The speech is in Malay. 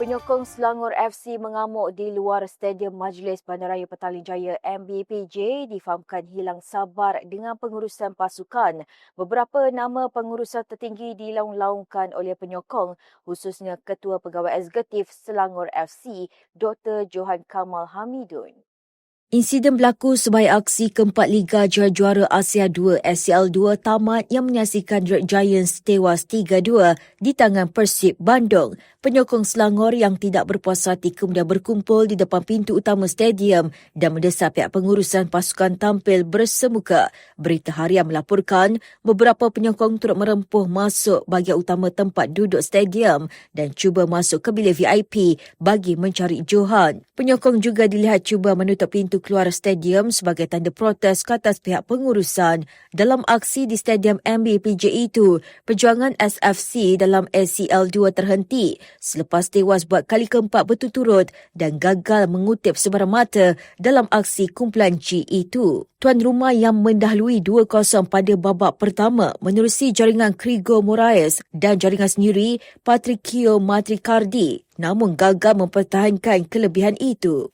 Penyokong Selangor FC mengamuk di luar Stadium Majlis Bandaraya Petaling Jaya MBPJ difahamkan hilang sabar dengan pengurusan pasukan. Beberapa nama pengurusan tertinggi dilaung-laungkan oleh penyokong khususnya Ketua Pegawai Eksekutif Selangor FC Dr. Johan Kamal Hamidun. Insiden berlaku sebaik aksi keempat Liga Juara-Juara Asia 2 SCL2 tamat yang menyaksikan Red Giants tewas 3-2 di tangan Persib Bandung. Penyokong Selangor yang tidak berpuas hati kemudian berkumpul di depan pintu utama stadium dan mendesak pihak pengurusan pasukan tampil bersemuka. Berita Harian melaporkan beberapa penyokong turut merempuh masuk bahagian utama tempat duduk stadium dan cuba masuk ke bilik VIP bagi mencari Johan. Penyokong juga dilihat cuba menutup pintu keluar stadium sebagai tanda protes ke atas pihak pengurusan. Dalam aksi di stadium MBPJ itu, perjuangan SFC dalam ACL 2 terhenti selepas tewas buat kali keempat berturut-turut dan gagal mengutip sebarang mata dalam aksi kumpulan G itu. Tuan rumah yang mendahului 2-0 pada babak pertama menerusi jaringan Krigo Moraes dan jaringan sendiri Patricio Matricardi namun gagal mempertahankan kelebihan itu.